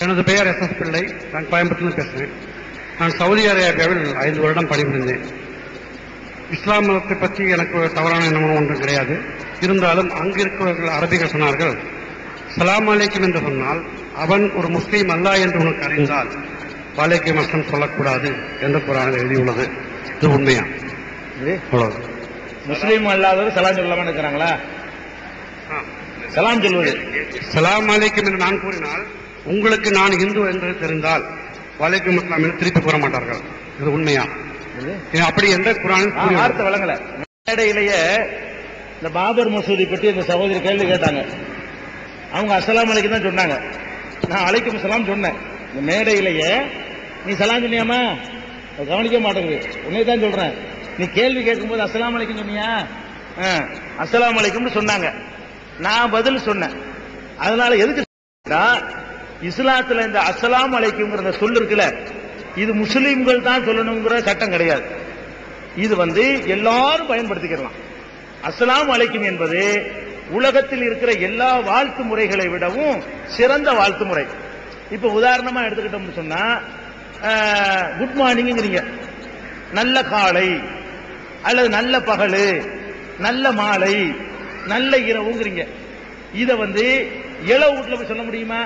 எனது பெயர் S S பிள்ளை. நான் கோயம்புத்தூர்ல பேசுகிறேன் நான் சவுதி அரேபியாவில் ஐந்து வருடம் பணிபுரிந்தேன் இஸ்லாம் மதத்தை பற்றி எனக்கு தவறான எண்ணமும் ஒன்றும் கிடையாது. இருந்தாலும் அங்கு இருக்கிறவர்கள் அரபிகள் சொன்னார்கள் சலாம் அலைக்கும் என்று சொன்னால் அவன் ஒரு முஸ்லீம் அல்ல என்று உனக்கு அறிந்தால் வாலைக்கும் அஸ்லாம் சொல்லக்கூடாது என்று குரானில் எழுதியுள்ளது. இது உண்மையா? அவ்வளவு. முஸ்லீம் அல்லாதவர் சலாம் சொல்லாம இருக்கிறாங்களா? சலாம் சொல்வது. சலாம் அலைக்கும் என்று நான் கூறினால் உங்களுக்கு நான் இந்து என்று தெரிந்தால் வாலைக்கும் அஸ்லாம் என்று திருப்பி கூற மாட்டார்கள். இது உண்மையா? அப்படி எந்த கூறியுள்ளது? வார்த்தை வழங்கல. மேடையிலேயே இந்த பாபர் மசூதி பற்றி இந்த சகோதரி கேள்வி கேட்டாங்க. அவங்க அஸ்ஸலாமு அலைக்கும் தான் சொன்னாங்க. நான் அலைக்கும் சலாம் சொன்னேன். இந்த மேடையிலேயே நீ சலாம் சொன்னியாமா கவனிக்க மாட்டேங்குது. உன்னை தான் சொல்றேன். நீ கேள்வி கேட்கும்போது அஸ்ஸலாமு அலைக்கும் சொன்னியா? ஆ, அஸ்ஸலாமு அலைக்கும்னு சொன்னாங்க. நான் பதில் சொன்னேன். அதனால எதுக்கு இஸ்லாத்துல இந்த அஸ்ஸலாமு அலைக்கும்ங்கிற இந்த சொல் இருக்குல்ல இது முஸ்லீம்கள் தான் சொல்லணுங்கிற சட்டம் கிடையாது. இது வந்து எல்லாரும் பயன்படுத்திக்கலாம். அஸ்லாம் அலைக்கும் என்பது உலகத்தில் இருக்கிற எல்லா வாழ்த்து முறைகளை விடவும் சிறந்த வாழ்த்து முறை. இப்ப உதாரணமா எடுத்துக்கிட்டோம்னு சொன்னா குட் மார்னிங்கிறீங்க நல்ல காலை அல்லது நல்ல பகல் நல்ல மாலை நல்ல இரவுங்கிறீங்க. இத வந்து இளவு வீட்டுல போய் சொல்ல முடியுமா?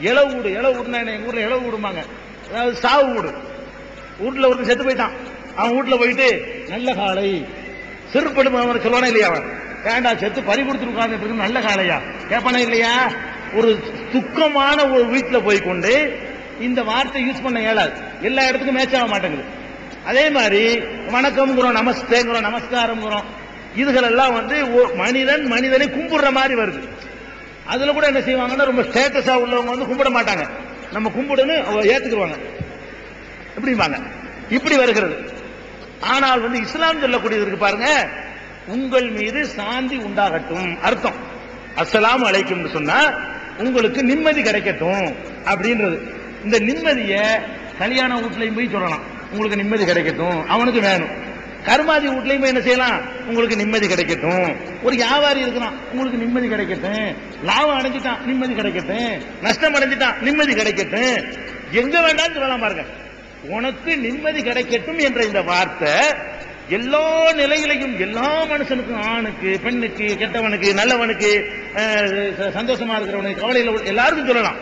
இளவு வீடு இளவு வீடுனா என்ன? எங்க ஊர்ல இளவு வீடுமாங்க அதாவது சாவு வீடு வீட்டில் ஒருத்தன் செத்து போயிட்டான். அவன் வீட்டில் போயிட்டு நல்ல காலை சிறுபடும் அவன் சொல்லுவானே இல்லையா அவன்? ஏண்டா செத்து பறி கொடுத்து உட்கார்ந்துட்டு நல்ல காலையா கேட்பானா இல்லையா? ஒரு துக்கமான ஒரு வீட்டில் போய் கொண்டு இந்த வார்த்தை யூஸ் பண்ண இயலாது. எல்லா இடத்துக்கும் மேட்ச் ஆக மாட்டேங்குது. அதே மாதிரி வணக்கம்ங்கிறோம் நமஸ்தேங்கிறோம் நமஸ்காரம்ங்கிறோம் இதுகளெல்லாம் வந்து மனிதன் மனிதனை கும்பிடுற மாதிரி வருது. அதுல கூட என்ன செய்வாங்கன்னா ரொம்ப ஸ்டேட்டஸா உள்ளவங்க வந்து கும்பிட மாட்டாங்க. நம்ம கும்பிடுன்னு அவங்க ஏத்துக்குருவாங்க. எப்படிம்பாங்க? இப்படி வருகிறது. ஆனால் வந்து இஸ்லாம் சொல்லக்கூடியது இருக்கு பாருங்க. உங்கள் மீது சாந்தி உண்டாகட்டும். அர்த்தம். அஸ்லாம் அழைக்கும் சொன்னா உங்களுக்கு நிம்மதி கிடைக்கட்டும் அப்படின்றது. இந்த நிம்மதியை கல்யாண வீட்லையும் போய் சொல்லலாம். உங்களுக்கு நிம்மதி கிடைக்கட்டும். அவனுக்கு வேணும். கருமாதி வீட்லயும் போய் என்ன செய்யலாம்? உங்களுக்கு நிம்மதி கிடைக்கட்டும். ஒரு வியாபாரி இருக்கிறான் உங்களுக்கு நிம்மதி கிடைக்கட்டும். லாபம் அடைஞ்சிட்டான் நிம்மதி கிடைக்கட்டும். நஷ்டம் அடைஞ்சிட்டான் நிம்மதி கிடைக்கட்டும். எங்க வேண்டாம்னு சொல்லலாம் பாருங்க. உனக்கு நிம்மதி கிடைக்கட்டும் என்ற இந்த வார்த்தை எல்லா நிலையிலையும் எல்லா மனுஷனுக்கும் ஆணுக்கு பெண்ணுக்கு கெட்டவனுக்கு நல்லவனுக்கு ச- சந்தோஷமா இருக்கிறவனுக்கு கவலையில் எல்லாருக்கும் சொல்லலாம்.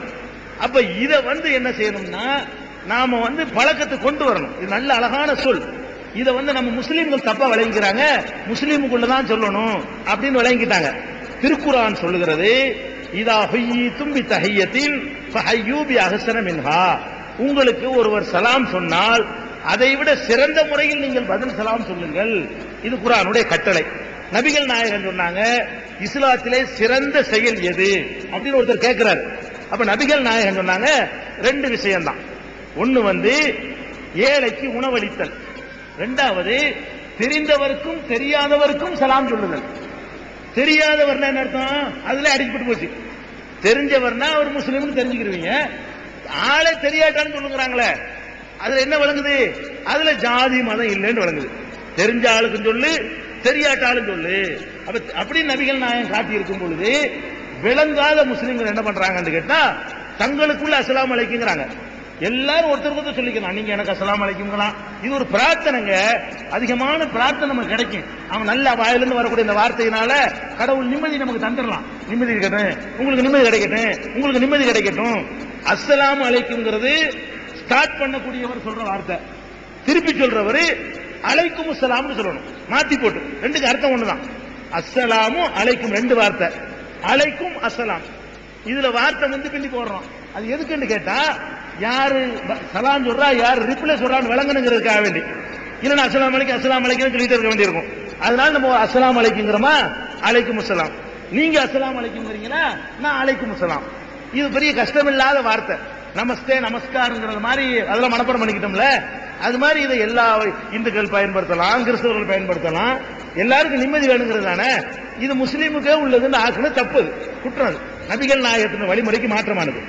அப்ப இதை வந்து என்ன செய்யணும்னா நாம வந்து பழக்கத்தை கொண்டு வரணும். இது நல்ல அழகான சொல். இதை வந்து நம்ம முஸ்லீம்கள் தப்பா விளங்கிக்கிறாங்க. முஸ்லீமுக்குள்ள தான் சொல்லணும் அப்படின்னு விளங்கிட்டாங்க. திருக்குரான் சொல்லுகிறது இதா ஹொய்யி தும்பி தஹையத்தில் ஃபஹய்யூபி அகசனம் மின்ஹா. உங்களுக்கு ஒருவர் சலாம் சொன்னால் அதை விட சிறந்த முறையில் நீங்கள் பதில் சலாம் சொல்லுங்கள். இது குரானுடைய கட்டளை. நபிகள் நாயகன் சொன்னாங்க இஸ்லாத்திலே சிறந்த செயல் எது? அப்படின்னு ஒருத்தர் கேட்கிறார். அப்ப நபிகள் நாயகன் சொன்னாங்க ரெண்டு விஷயம்தான். ஒன்னு வந்து ஏழைக்கு உணவளித்தல். ரெண்டாவது தெரிந்தவருக்கும் தெரியாதவருக்கும் சலாம் சொல்லுதல். தெரியாதவர்னா என்ன அர்த்தம்? அதுல அடிக்கப்பட்டு போச்சு. தெரிஞ்சவர்னா அவர் முஸ்லீம்னு தெரிஞ்சுக்கிருவீங்க. ஆளே தெரியாட்டான்னு சொல்லுங்கிறாங்களே. அதுல என்ன விளங்குது அதுல ஜாதி மதம் இல்லைன்னு விளங்குது தெரிஞ்ச ஆளுக்கும் சொல்லு தெரியாட்டாலும் சொல்லு. அப்ப அப்படி நபிகள் நாயகம் காட்டி இருக்கும் பொழுது விளங்காத முஸ்லீம்கள் என்ன பண்றாங்கன்னு கேட்டா தங்களுக்குள்ள அசலாம் அழைக்குங்கிறாங்க எல்லாரும் ஒருத்தர் ஒருத்தர் சொல்லிக்கலாம் நீங்க எனக்கு அசலாம் அழைக்குங்களாம் இது ஒரு பிரார்த்தனைங்க. அதிகமான பிரார்த்தனை நமக்கு கிடைக்கும். அவன் நல்ல வாயிலிருந்து வரக்கூடிய இந்த வார்த்தையினால கடவுள் நிம்மதி நமக்கு தந்துடலாம். நிம்மதி இருக்கட்டும். உங்களுக்கு நிம்மதி கிடைக்கட்டும். உங்களுக்கு நிம்மதி கிடைக்கட்டும். அஸ்ஸலாமு அழைக்குங்கிறது ஸ்டார்ட் பண்ணக்கூடியவர் சொல்ற வார்த்தை. திருப்பி சொல்றவர் அழைக்கும் அஸ்ஸலாம்னு சொல்லணும். மாத்தி போட்டு. ரெண்டுக்கு அர்த்தம் ஒண்ணுதான். அஸ்ஸலாமும் அழைக்கும் ரெண்டு வார்த்தை. அழைக்கும் அஸ்ஸலாம். இதுல வார்த்தை வந்து பின்னி போடுறோம். அது எதுக்குன்னு கேட்டா யாரு சலாம் சொல்றா யாரு ரிப்ளை சொல்றான்னு விளங்கணுங்கிறதுக்காக வேண்டி. இல்லைன்னா அஸ்லாம் அலைக்கு அஸ்லாம் அலைக்குன்னு சொல்லிட்டு இருக்க வேண்டியிருக்கும். அதனால நம்ம அஸ்லாம் அலைக்குங்கிறோமா அலைக்கும் அஸ்ஸலாம். நீங்க அஸ்லாம் அலைக்குங்கிறீங்கன்னா நான் அலைக்கும் முசலாம் இது பெரிய கஷ்டமில்லாத வார்த்தை. நமஸ்தே நமஸ்காரங்கிறது மாதிரி அதெல்லாம் மனப்பாடம் பண்ணிக்கிட்டோம்ல. அது மாதிரி இதை எல்லா இந்துக்கள் பயன்படுத்தலாம் கிறிஸ்தவர்கள் பயன்படுத்தலாம். எல்லாருக்கும் நிம்மதி வேணுங்கிறது தானே. இது முஸ்லீமுக்கே உள்ளதுன்னு ஆக்குன தப்பு குற்றம் நபிகள் நாயகத்தின் வழிமுறைக்கு மாற்றமானது.